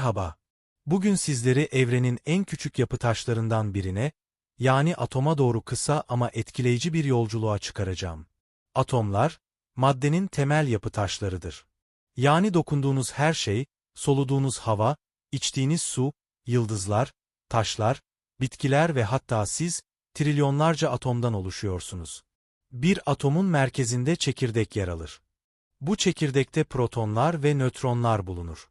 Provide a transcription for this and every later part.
Merhaba. Bugün sizleri evrenin en küçük yapı taşlarından birine, yani atoma doğru kısa ama etkileyici bir yolculuğa çıkaracağım. Atomlar, maddenin temel yapı taşlarıdır. Yani dokunduğunuz her şey, soluduğunuz hava, içtiğiniz su, yıldızlar, taşlar, bitkiler ve hatta siz, trilyonlarca atomdan oluşuyorsunuz. Bir atomun merkezinde çekirdek yer alır. Bu çekirdekte protonlar ve nötronlar bulunur.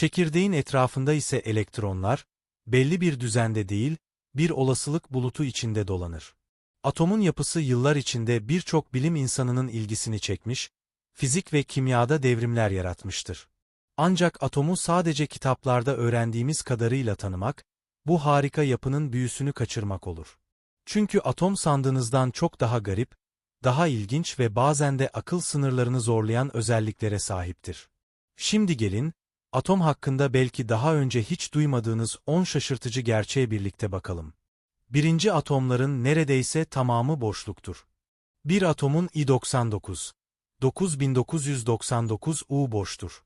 Çekirdeğin etrafında ise elektronlar, belli bir düzende değil, bir olasılık bulutu içinde dolanır. Atomun yapısı yıllar içinde birçok bilim insanının ilgisini çekmiş, fizik ve kimyada devrimler yaratmıştır. Ancak atomu sadece kitaplarda öğrendiğimiz kadarıyla tanımak, bu harika yapının büyüsünü kaçırmak olur. Çünkü atom sandığınızdan çok daha garip, daha ilginç ve bazen de akıl sınırlarını zorlayan özelliklere sahiptir. Şimdi gelin, atom hakkında belki daha önce hiç duymadığınız 10 şaşırtıcı gerçeğe birlikte bakalım. Birinci atomların neredeyse tamamı boşluktur. Bir atomun I99, 9999 U boştur.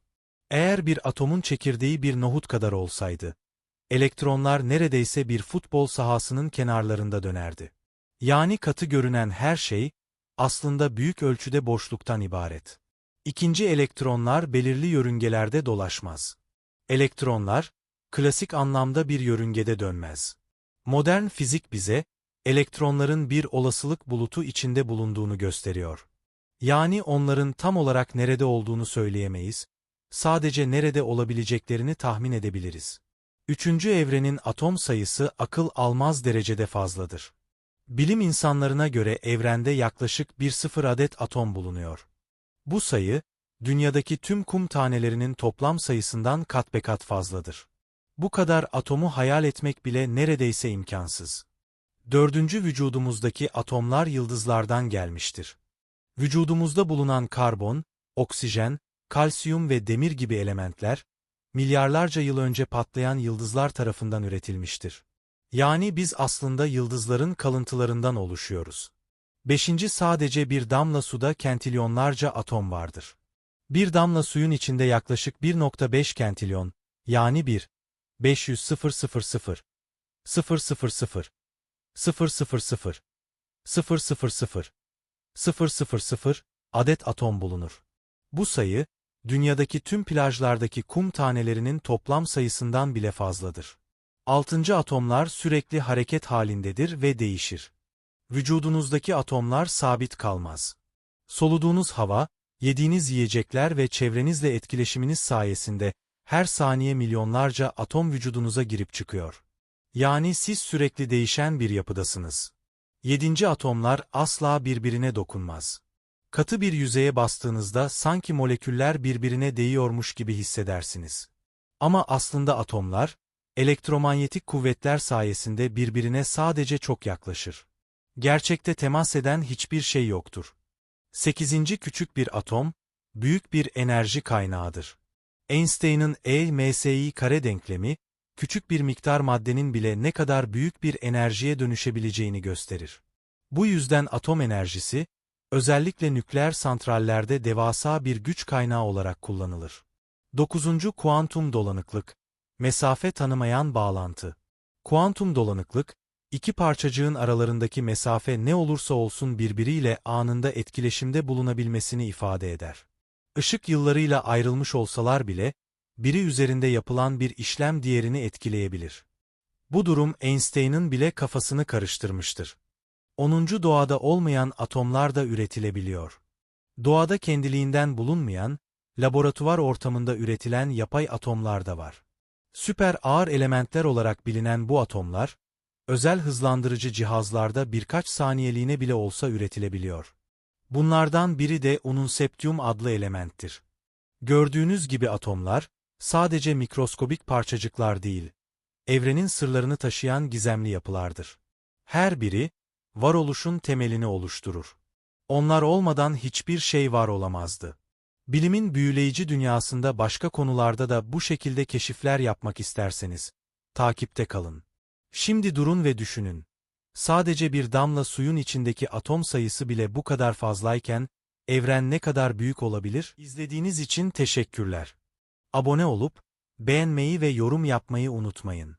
Eğer bir atomun çekirdeği bir nohut kadar olsaydı, elektronlar neredeyse bir futbol sahasının kenarlarında dönerdi. Yani katı görünen her şey, aslında büyük ölçüde boşluktan ibaret. İkinci elektronlar belirli yörüngelerde dolaşmaz. Elektronlar, klasik anlamda bir yörüngede dönmez. Modern fizik bize, elektronların bir olasılık bulutu içinde bulunduğunu gösteriyor. Yani onların tam olarak nerede olduğunu söyleyemeyiz, sadece nerede olabileceklerini tahmin edebiliriz. Üçüncü evrenin atom sayısı akıl almaz derecede fazladır. Bilim insanlarına göre evrende yaklaşık bir sıfır adet atom bulunuyor. Bu sayı, dünyadaki tüm kum tanelerinin toplam sayısından kat be kat fazladır. Bu kadar atomu hayal etmek bile neredeyse imkansız. Dördüncü vücudumuzdaki atomlar yıldızlardan gelmiştir. Vücudumuzda bulunan karbon, oksijen, kalsiyum ve demir gibi elementler, milyarlarca yıl önce patlayan yıldızlar tarafından üretilmiştir. Yani biz aslında yıldızların kalıntılarından oluşuyoruz. Beşinci sadece bir damla suda kentilyonlarca atom vardır. Bir damla suyun içinde yaklaşık 1.5 kentilyon, yani 1, 500 000, 000, 000, 000, 000, 000 adet atom bulunur. Bu sayı, dünyadaki tüm plajlardaki kum tanelerinin toplam sayısından bile fazladır. Altıncı atomlar sürekli hareket halindedir ve değişir. Vücudunuzdaki atomlar sabit kalmaz. Soluduğunuz hava, yediğiniz yiyecekler ve çevrenizle etkileşiminiz sayesinde her saniye milyonlarca atom vücudunuza girip çıkıyor. Yani siz sürekli değişen bir yapıdasınız. Yedinci atomlar asla birbirine dokunmaz. Katı bir yüzeye bastığınızda sanki moleküller birbirine değiyormuş gibi hissedersiniz. Ama aslında atomlar, elektromanyetik kuvvetler sayesinde birbirine sadece çok yaklaşır. Gerçekte temas eden hiçbir şey yoktur. Sekizinci küçük bir atom, büyük bir enerji kaynağıdır. Einstein'ın E-MSI kare denklemi, küçük bir miktar maddenin bile ne kadar büyük bir enerjiye dönüşebileceğini gösterir. Bu yüzden atom enerjisi, özellikle nükleer santrallerde devasa bir güç kaynağı olarak kullanılır. Dokuzuncu Kuantum dolanıklık, mesafe tanımayan bağlantı. Kuantum dolanıklık, iki parçacığın aralarındaki mesafe ne olursa olsun birbiriyle anında etkileşimde bulunabilmesini ifade eder. Işık yıllarıyla ayrılmış olsalar bile, biri üzerinde yapılan bir işlem diğerini etkileyebilir. Bu durum Einstein'ın bile kafasını karıştırmıştır. 10. doğada olmayan atomlar da üretilebiliyor. Doğada kendiliğinden bulunmayan, laboratuvar ortamında üretilen yapay atomlar da var. Süper ağır elementler olarak bilinen bu atomlar, özel hızlandırıcı cihazlarda birkaç saniyeliğine bile olsa üretilebiliyor. Bunlardan biri de ununseptiyum adlı elementtir. Gördüğünüz gibi atomlar, sadece mikroskobik parçacıklar değil, evrenin sırlarını taşıyan gizemli yapılardır. Her biri, varoluşun temelini oluşturur. Onlar olmadan hiçbir şey var olamazdı. Bilimin büyüleyici dünyasında başka konularda da bu şekilde keşifler yapmak isterseniz, takipte kalın. Şimdi durun ve düşünün. Sadece bir damla suyun içindeki atom sayısı bile bu kadar fazlayken, evren ne kadar büyük olabilir? İzlediğiniz için teşekkürler. Abone olup, Beğenmeyi ve yorum yapmayı unutmayın.